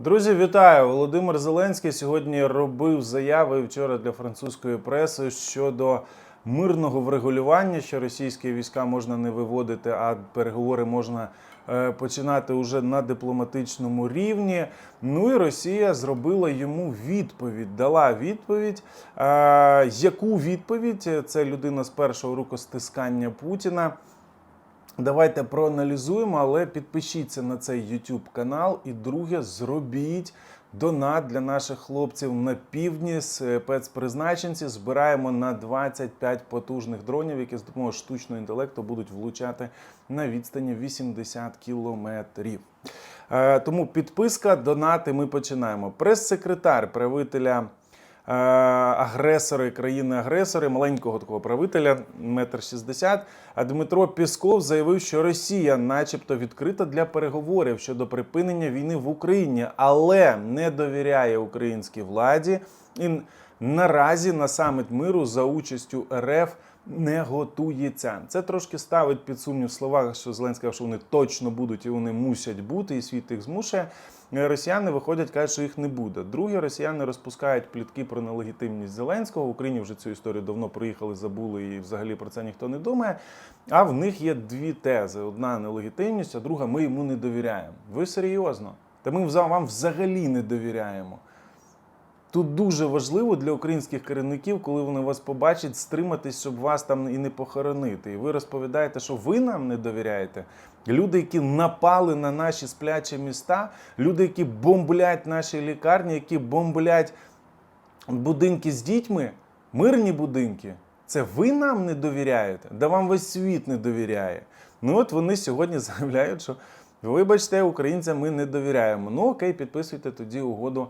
Друзі, вітаю! Володимир Зеленський сьогодні робив заяви вчора для французької преси щодо мирного врегулювання, що російські війська можна не виводити, а переговори можна е, починати уже на дипломатичному рівні. Ну і Росія зробила йому відповідь, дала відповідь. Е, яку відповідь? Це людина з першого рукостискання Путіна. Давайте проаналізуємо, але підпишіться на цей YouTube канал. І друге, зробіть донат для наших хлопців на півдні спецпризначенці. Збираємо на 25 потужних дронів, які з допомогою штучного інтелекту будуть влучати на відстані 80 кілометрів. Е, Тому підписка, донати. Ми починаємо. Прес-секретар правителя е, агресори, країни-агресори, маленького такого правителя, метр шістдесят. А Дмитро Пісков заявив, що Росія, начебто, відкрита для переговорів щодо припинення війни в Україні, але не довіряє українській владі і наразі на саміт миру за участю РФ. Не готується. Це трошки ставить під сумнів слова, що Зеленський що вони точно будуть і вони мусять бути, і світ їх змушує. Росіяни виходять, кажуть, що їх не буде. Другі росіяни розпускають плітки про нелегітимність Зеленського. В Україні вже цю історію давно проїхали, забули, і взагалі про це ніхто не думає. А в них є дві тези: одна нелегітимність, а друга ми йому не довіряємо. Ви серйозно? Та ми вам взагалі не довіряємо. Тут дуже важливо для українських керівників, коли вони вас побачать, стриматись, щоб вас там і не похоронити. І ви розповідаєте, що ви нам не довіряєте. Люди, які напали на наші сплячі міста, люди, які бомблять наші лікарні, які бомблять будинки з дітьми, мирні будинки. Це ви нам не довіряєте? Да вам весь світ не довіряє. Ну от вони сьогодні заявляють, що вибачте, українцям ми не довіряємо. Ну окей, підписуйте тоді угоду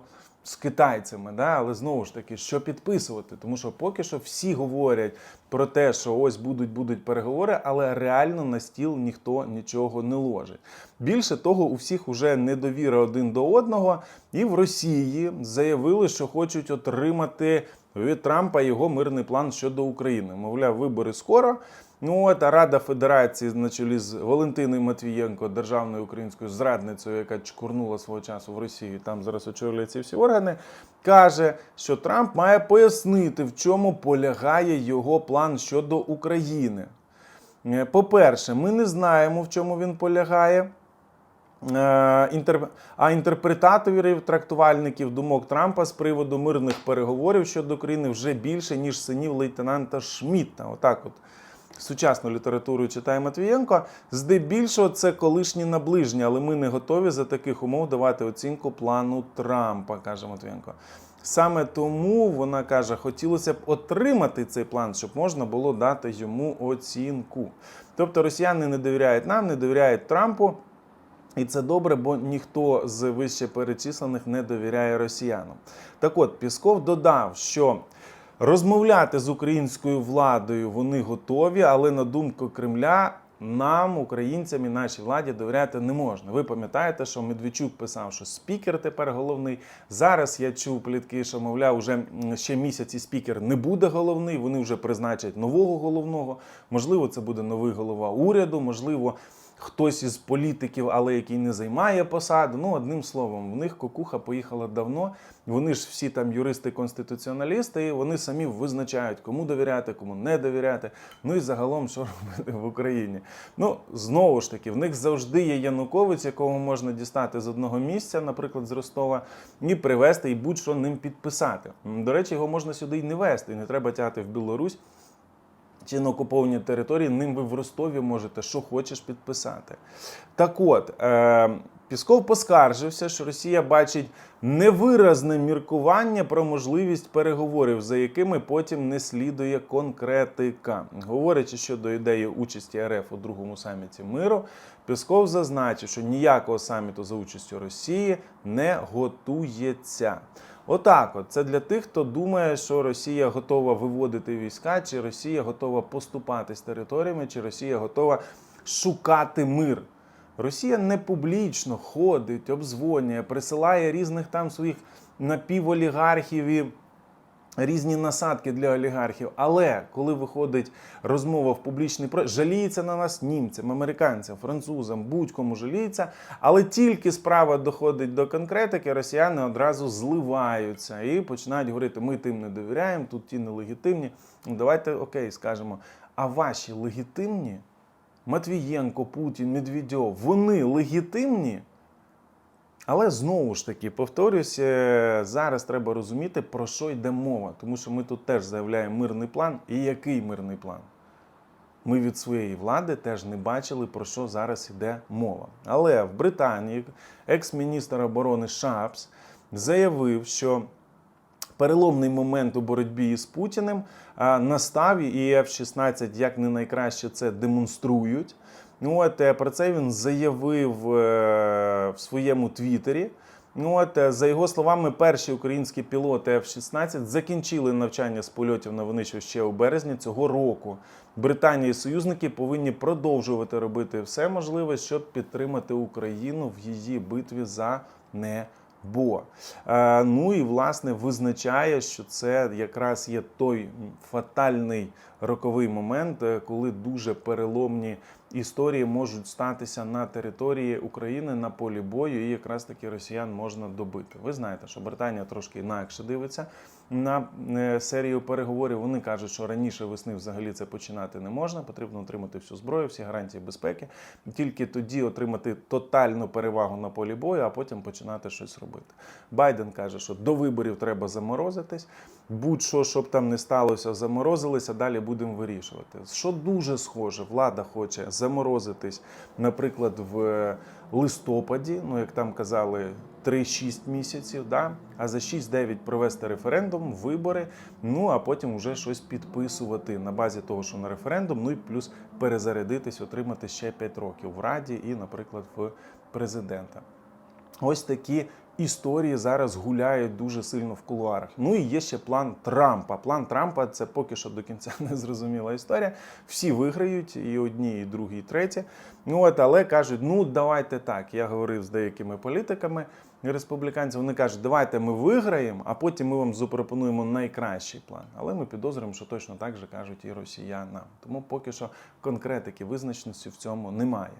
з китайцями, да? але знову ж таки, що підписувати? Тому що поки що всі говорять про те, що ось будуть будуть переговори, але реально на стіл ніхто нічого не ложить. Більше того, у всіх уже недовіра один до одного, і в Росії заявили, що хочуть отримати від Трампа його мирний план щодо України. Мовляв, вибори скоро. Ну от Рада Федерації на чолі з Валентиною Матвієнко, державною українською зрадницею, яка чкурнула свого часу в Росії, там зараз очолює ці всі органи, каже, що Трамп має пояснити, в чому полягає його план щодо України. Е, По-перше, ми не знаємо, в чому він полягає. Е. А інтерпретаторів трактувальників думок Трампа з приводу мирних переговорів щодо України вже більше, ніж синів лейтенанта Шмідта. Отак от. Сучасну літературу читає Матвієнко. Здебільшого це колишні наближення, але ми не готові за таких умов давати оцінку плану Трампа, каже Матвієнко. Саме тому вона каже, хотілося б отримати цей план, щоб можна було дати йому оцінку. Тобто росіяни не довіряють нам, не довіряють Трампу. І це добре, бо ніхто з вище перечислених не довіряє росіянам. Так от, Пісков додав, що розмовляти з українською владою вони готові, але на думку Кремля. Нам, українцям і нашій владі довіряти не можна. Ви пам'ятаєте, що Медведчук писав, що спікер тепер головний. Зараз я чув плітки, що мовляв, уже ще місяці спікер не буде головний. Вони вже призначать нового головного. Можливо, це буде новий голова уряду, можливо, хтось із політиків, але який не займає посаду. Ну, одним словом, в них кукуха поїхала давно. Вони ж всі там юристи-конституціоналісти, і вони самі визначають, кому довіряти, кому не довіряти. Ну і загалом, що робити в Україні. Ну, знову ж таки, в них завжди є Януковець, якого можна дістати з одного місця, наприклад, з Ростова, і привезти, і будь-що ним підписати. До речі, його можна сюди й не вести, і не треба тягти в Білорусь чи на окупованій території, ним ви в Ростові можете що хочеш підписати. Так от, е, Пісков поскаржився, що Росія бачить невиразне міркування про можливість переговорів, за якими потім не слідує конкретика. Говорячи щодо ідеї участі РФ у другому саміті миру, Пісков зазначив, що ніякого саміту за участю Росії не готується. Отак, от це для тих, хто думає, що Росія готова виводити війська, чи Росія готова поступатись територіями, чи Росія готова шукати мир. Росія не публічно ходить, обзвонює, присилає різних там своїх напіволігархів і Різні насадки для олігархів, але коли виходить розмова в публічний про жаліється на нас німцям, американцям, французам, будь-кому жаліється, але тільки справа доходить до конкретики, росіяни одразу зливаються і починають говорити: ми тим не довіряємо, тут ті нелегітимні. Ну, давайте окей, скажемо. А ваші легітимні Матвієнко, Путін, Медведєв, вони легітимні? Але знову ж таки, повторюсь, е, зараз треба розуміти, про що йде мова, тому що ми тут теж заявляємо мирний план. І який мирний план? Ми від своєї влади теж не бачили, про що зараз йде мова. Але в Британії екс-міністр оборони Шапс заявив, що переломний момент у боротьбі із Путіним настав, і F-16 як не найкраще це демонструють. Ну, от, е, про це він заявив е, в своєму твіттері. Ну, от, е, за його словами, перші українські пілоти F-16 закінчили навчання з польотів на винищу ще у березні цього року. Британія і союзники повинні продовжувати робити все можливе, щоб підтримати Україну в її битві за небо. Е, ну і власне визначає, що це якраз є той фатальний роковий момент, е, коли дуже переломні історії можуть статися на території України на полі бою, і якраз таки росіян можна добити. Ви знаєте, що Британія трошки інакше дивиться на е, серію переговорів. Вони кажуть, що раніше весни взагалі це починати не можна. Потрібно отримати всю зброю, всі гарантії безпеки. Тільки тоді отримати тотальну перевагу на полі бою, а потім починати щось робити. Байден каже, що до виборів треба заморозитись. Будь-що, щоб там не сталося, заморозилися, далі будемо вирішувати. Що дуже схоже, влада хоче заморозитись, наприклад, в листопаді, ну як там казали, 3-6 місяців, да? а за 6-9 провести референдум, вибори, ну а потім вже щось підписувати на базі того, що на референдум, ну і плюс перезарядитись, отримати ще 5 років в Раді і, наприклад, в президента. Ось такі історії зараз гуляють дуже сильно в кулуарах. Ну і є ще план Трампа. План Трампа це поки що до кінця не зрозуміла історія. Всі виграють, і одні, і другі, і треті. Ну от, але кажуть, ну давайте так. Я говорив з деякими політиками республіканців. Вони кажуть, давайте ми виграємо, а потім ми вам запропонуємо найкращий план. Але ми підозрюємо, що точно так же кажуть і росіянам. Тому поки що конкретики визначеності в цьому немає.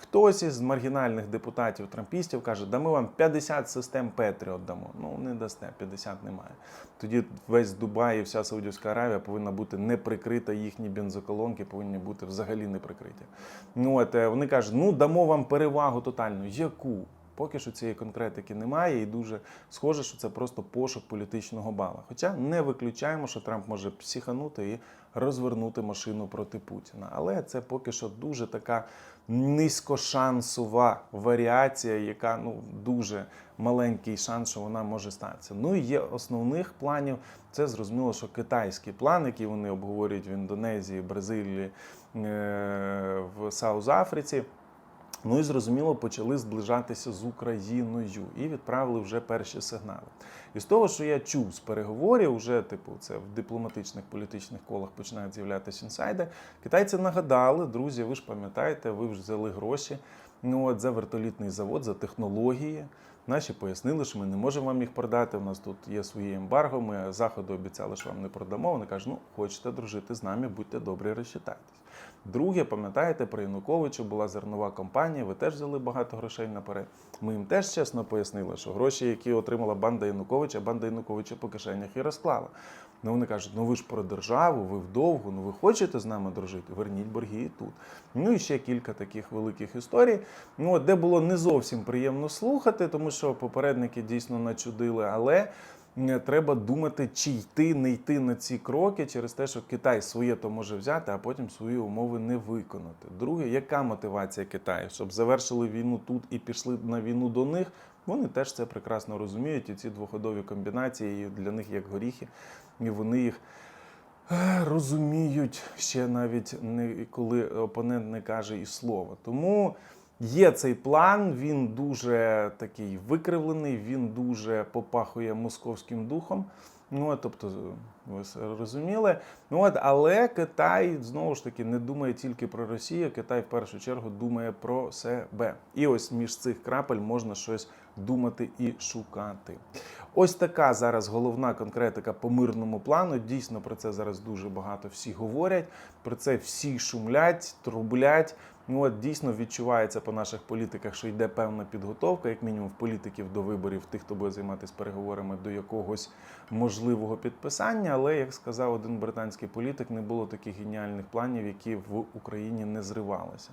Хтось із маргінальних депутатів трампістів каже, да ми вам 50 систем Петріот дамо. Ну не дасте, 50 немає. Тоді весь Дубай і вся Саудівська Аравія повинна бути не прикрита, їхні бензоколонки повинні бути взагалі не прикриті. Ну от е, вони кажуть, ну дамо вам перевагу тотальну. Яку? Поки що цієї конкретики немає, і дуже схоже, що це просто пошук політичного бала. Хоча не виключаємо, що Трамп може психанути і розвернути машину проти Путіна. Але це поки що дуже така низькошансова варіація, яка ну дуже маленький шанс, що вона може статися. Ну і є основних планів. Це зрозуміло, що китайський план, який вони обговорюють в Індонезії, Бразилії, е, в Саус-Африці. Ну і зрозуміло, почали зближатися з Україною і відправили вже перші сигнали. І з того, що я чув з переговорів, вже типу, це в дипломатичних політичних колах починають з'являтися інсайди. Китайці нагадали, друзі, ви ж пам'ятаєте, ви вже взяли гроші ну, от, за вертолітний завод, за технології. Наші пояснили, що ми не можемо вам їх продати. У нас тут є свої ембарго. Ми заходу обіцяли, що вам не продамо. Вони кажуть, ну хочете дружити з нами, будьте добрі, розчитайтесь. Друге, пам'ятаєте, при Януковичу була зернова компанія, ви теж взяли багато грошей наперед. Ми їм теж чесно пояснили, що гроші, які отримала банда Януковича, банда Януковича по кишенях і розклала. Ну вони кажуть, ну ви ж про державу, ви вдовгу, ну ви хочете з нами дружити? Верніть борги і тут. Ну і ще кілька таких великих історій. Ну, де було не зовсім приємно слухати, тому що попередники дійсно начудили, але. Треба думати, чи йти, не йти на ці кроки через те, що Китай своє то може взяти, а потім свої умови не виконати. Друге, яка мотивація Китаю? Щоб завершили війну тут і пішли на війну до них. Вони теж це прекрасно розуміють, і ці двоходові комбінації для них як горіхи, і вони їх е, розуміють ще навіть не коли опонент не каже і слова. Тому є цей план, він дуже такий викривлений, він дуже попахує московським духом. Ну, тобто, ви розуміли. Ну, от, але Китай знову ж таки не думає тільки про Росію. Китай в першу чергу думає про себе. І ось між цих крапель можна щось думати і шукати. Ось така зараз головна конкретика по мирному плану. Дійсно про це зараз дуже багато всі говорять. Про це всі шумлять, трублять. Ну от дійсно відчувається по наших політиках, що йде певна підготовка, як мінімум в політиків до виборів, тих, хто буде займатися переговорами до якогось можливого підписання. Але як сказав один британський політик, не було таких геніальних планів, які в Україні не зривалися.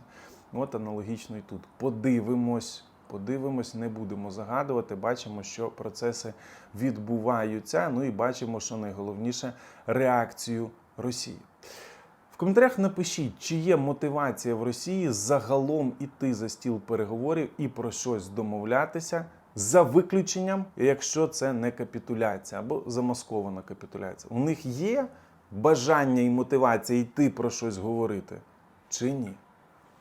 От аналогічно і тут. Подивимось. Подивимось, не будемо загадувати. Бачимо, що процеси відбуваються. Ну і бачимо, що найголовніше реакцію Росії. Коментарях напишіть, чи є мотивація в Росії загалом іти за стіл переговорів і про щось домовлятися, за виключенням, якщо це не капітуляція або замаскована капітуляція. У них є бажання і мотивація йти про щось говорити, чи ні?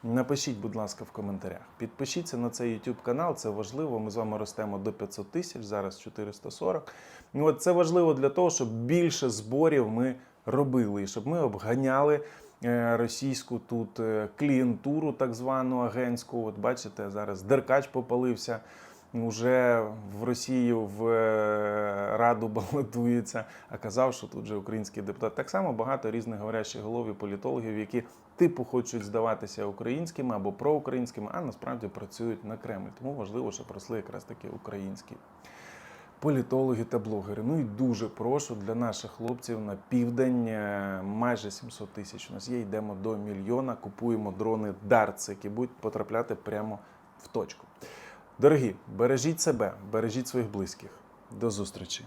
Напишіть, будь ласка, в коментарях. Підпишіться на цей YouTube канал, це важливо. Ми з вами ростемо до 500 тисяч, зараз 440. Ну, от це важливо для того, щоб більше зборів ми робили, і щоб ми обганяли е, російську тут е, клієнтуру, так звану агентську. От бачите, зараз Деркач попалився. Уже в Росію в е, Раду балотується, а казав, що тут же український депутат. Так само багато різних говорящих голов і політологів, які типу хочуть здаватися українськими або проукраїнськими, а насправді працюють на Кремль. Тому важливо, щоб росли якраз таки українські політологи та блогери. Ну і дуже прошу для наших хлопців на південь е, майже 700 тисяч. У нас є. Йдемо до мільйона, купуємо дрони Darts, які будуть потрапляти прямо в точку. Дорогі, бережіть себе, бережіть своїх близьких. До зустрічі!